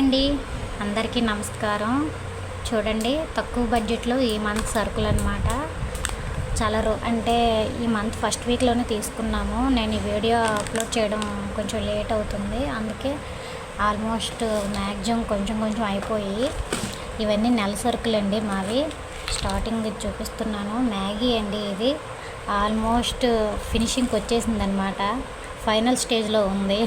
అండి. అందరికీ నమస్కారం. చూడండి తక్కువ బడ్జెట్లో ఈ మంత్ సరుకులు అనమాట చాలా రో అంటే ఈ మంత్ ఫస్ట్ వీక్లోనే తీసుకున్నాము. నేను ఈ వీడియో అప్లోడ్ చేయడం కొంచెం లేట్ అవుతుంది. అందుకే ఆల్మోస్ట్ మ్యాక్సిమం కొంచెం కొంచెం అయిపోయి ఇవన్నీ నెల సరుకులు అండి మావి. స్టార్టింగ్ చూపిస్తున్నాను. మ్యాగీ అండి ఇది. ఆల్మోస్ట్ ఫినిషింగ్కి వచ్చేసింది అనమాట ఫైనల్ స్టేజ్లో ఉంది.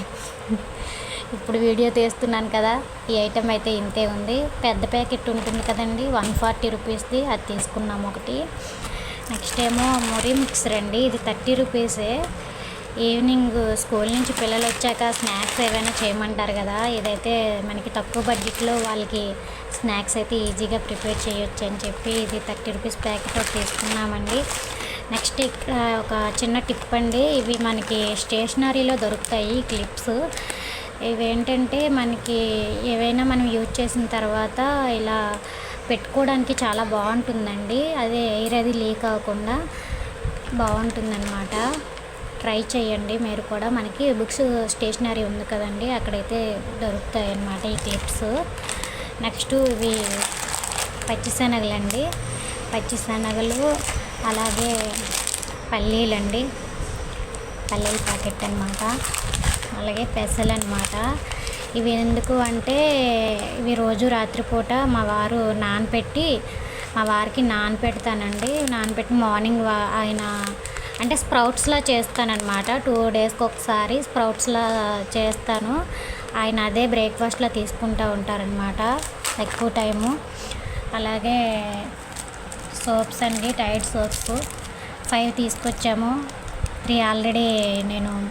ఇప్పుడు వీడియో తీస్తున్నాను కదా ఈ ఐటెం అయితే ఇంతే ఉంది. పెద్ద ప్యాకెట్ ఉంటుంది కదండి వన్ ఫార్టీ రూపీస్ది. అది తీసుకున్నాము ఒకటి. నెక్స్ట్ ఏమో మురి మిక్సర్ అండి ఇది థర్టీ రూపీసే. ఈవినింగ్ స్కూల్ నుంచి పిల్లలు వచ్చాక స్నాక్స్ ఏవైనా చేయమంటారు కదా ఇదైతే మనకి తక్కువ బడ్జెట్లో వాళ్ళకి స్నాక్స్ అయితే ఈజీగా ప్రిపేర్ చేయొచ్చు అని చెప్పి ఇది థర్టీ రూపీస్ ప్యాకెట్ ఒకటి తీసుకున్నామండి. నెక్స్ట్ ఇక్కడ ఒక చిన్న టిప్ అండి. ఇవి మనకి స్టేషనరీలో దొరుకుతాయి క్లిప్స్. ఇదేంటంటే మనకి ఏవైనా మనం యూజ్ చేసిన తర్వాత ఇలా పెట్టుకోవడానికి చాలా బాగుంటుందండి. అదే ఎయిర్ అది లీక్ అవ్వకుండా బాగుంటుందన్నమాట. ట్రై చేయండి. మీరు కూడా మనకి బుక్స్ స్టేషనరీ ఉంది కదండి అక్కడైతే దొరుకుతాయి అన్నమాట ఈ క్లిప్స్ నెక్స్ట్ ఇవి పచ్చిశనగలండి. పచ్చిశనగలు అలాగే పల్లీలండి. పల్లీల ప్యాకెట్ అనమాట అలాగే పెసలు అనమాట ఇవి ఎందుకు అంటే ఇవి రోజు రాత్రిపూట మా వారు నానపెట్టి మా వారికి నానపెడతానండి. నానపెట్టి మార్నింగ్ వా- ఆయన అంటే స్ప్రౌట్స్లా చేస్తానన్నమాట. టూ డేస్కి ఒకసారి స్ప్రౌట్స్లా చేస్తాను. ఆయన అదే బ్రేక్ఫాస్ట్లో తీసుకుంటూ ఉంటారనమాట ఎక్కువ టైము. అలాగే సోప్స్ అండి టైడ్ సోప్స్. ఫైవ్ తీసుకొచ్చాము. త్రీ ఆల్రెడీ నేను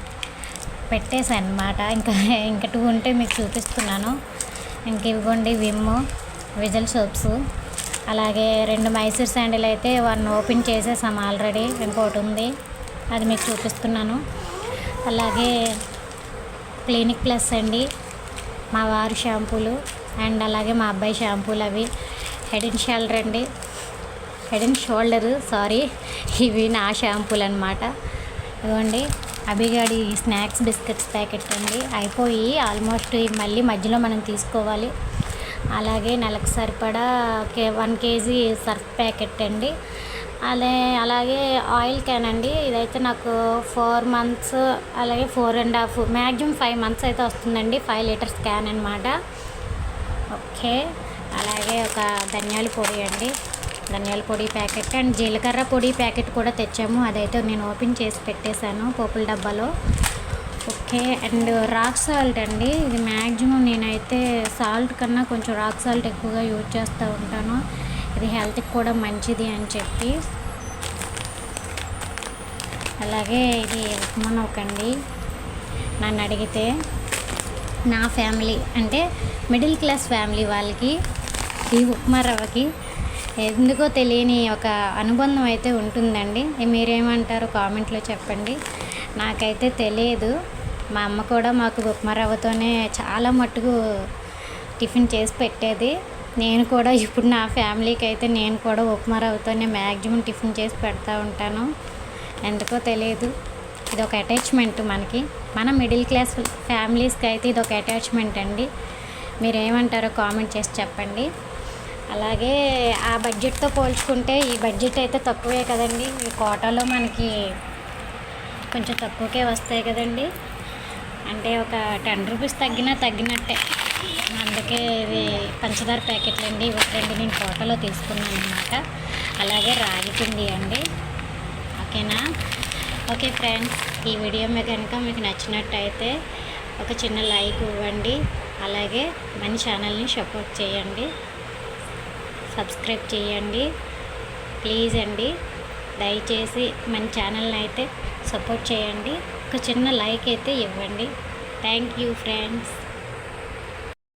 పెట్టేశాను అనమాట ఇంకా ఇంకా టూ ఉంటే మీకు చూపిస్తున్నాను. ఇంక ఇవ్వండి విమ్ విజల్ సోప్స్. అలాగే రెండు మైసూర్ శాండిల్ అయితే వన్ ఓపెన్ చేసేసాం ఆల్రెడీ ఇంకోటి ఉంది. అది మీకు చూపిస్తున్నాను. అలాగే క్లినిక్ ప్లస్ అండి మా వారి షాంపూలు. అండ్ అలాగే మా అబ్బాయి షాంపూలు అవి. హెడ్ అండ్ షోల్డర్ అండి. Head and shoulder sorry. ఇవి నా షాంపూలు అనమాట ఇవ్వండి. అభిగాడి స్నాక్స్ బిస్కెట్స్ ప్యాకెట్ అండి. అయిపోయి ఆల్మోస్ట్ మళ్ళీ మధ్యలో మనం తీసుకోవాలి. అలాగే నెలకు సరిపడా కే వన్ కేజీ సర్ఫ్ ప్యాకెట్ అండి. అదే అలాగే ఆయిల్ క్యాన్ అండి. ఇదైతే నాకు ఫోర్ మంత్స్ అలాగే four and half maximum five months అయితే వస్తుందండి. ఫైవ్ లీటర్స్ క్యాన్ అనమాట ఓకే. అలాగే ఒక ధనియాల పొడి అండి. ధనియాల పొడి ప్యాకెట్ అండ్ జీలకర్ర పొడి ప్యాకెట్ కూడా తెచ్చాము. అదైతే నేను ఓపెన్ చేసి పెట్టేశాను పోపుల డబ్బాలో. ఓకే అండ్ రాక్ సాల్ట్ అండి. ఇది మ్యాక్సిమం నేనైతే సాల్ట్ కన్నా కొంచెం రాక్ సాల్ట్ ఎక్కువగా యూజ్ చేస్తూ ఉంటాను. ఇది హెల్త్కి కూడా మంచిది అని చెప్పి. అలాగే ఇది ఉప్మా నూకండి నన్ను అడిగితే నా ఫ్యామిలీ అంటే మిడిల్ క్లాస్ ఫ్యామిలీ వాళ్ళకి ఈ ఉప్మా రవ్వకి ఎందుకో తెలియని ఒక అనుబంధం అయితే ఉంటుందండి. మీరేమంటారు కామెంట్లో చెప్పండి. నాకైతే తెలియదు. మా అమ్మ కూడా మాకు ఉప్మారవ్వతోనే చాలా మట్టుకు టిఫిన్ చేసి పెట్టేది. నేను కూడా ఇప్పుడు నా ఫ్యామిలీకి అయితే నేను కూడా ఉప్మారవ్వతోనే మ్యాక్సిమం టిఫిన్ చేసి పెడతా ఉంటాను. ఎందుకో తెలియదు. ఇది ఒక అటాచ్మెంట్ మనకి. మన మిడిల్ క్లాస్ ఫ్యామిలీస్కి అయితే ఇది ఒక అటాచ్మెంట్ అండి. మీరు ఏమంటారో కామెంట్ చేసి చెప్పండి. అలాగే ఆ బడ్జెట్తో పోల్చుకుంటే ఈ బడ్జెట్ అయితే తక్కువే కదండి. ఈ కోటాలో మనకి కొంచెం తక్కువకే వస్తాయి కదండి. అంటే ఒక టెన్ రూపీస్ తగ్గినా తగ్గినట్టే. అందుకే ఇది పంచదార ప్యాకెట్లు అండి ఇవి రెండు నేను కోటలో తీసుకున్నాను అనమాట అలాగే రాగి పిండి అండి. ఓకేనా? ఓకే ఫ్రెండ్స్ ఈ వీడియో మీకు కనుక మీకు నచ్చినట్టయితే ఒక చిన్న లైక్ ఇవ్వండి. అలాగే మన ఛానల్ని సపోర్ట్ చేయండి. సబ్స్క్రైబ్ చేయండి. ప్లీజ్ అండి దయచేసి మన ఛానల్ని అయితే సపోర్ట్ చేయండి. ఒక చిన్న లైక్ అయితే ఇవ్వండి. Thank you friends.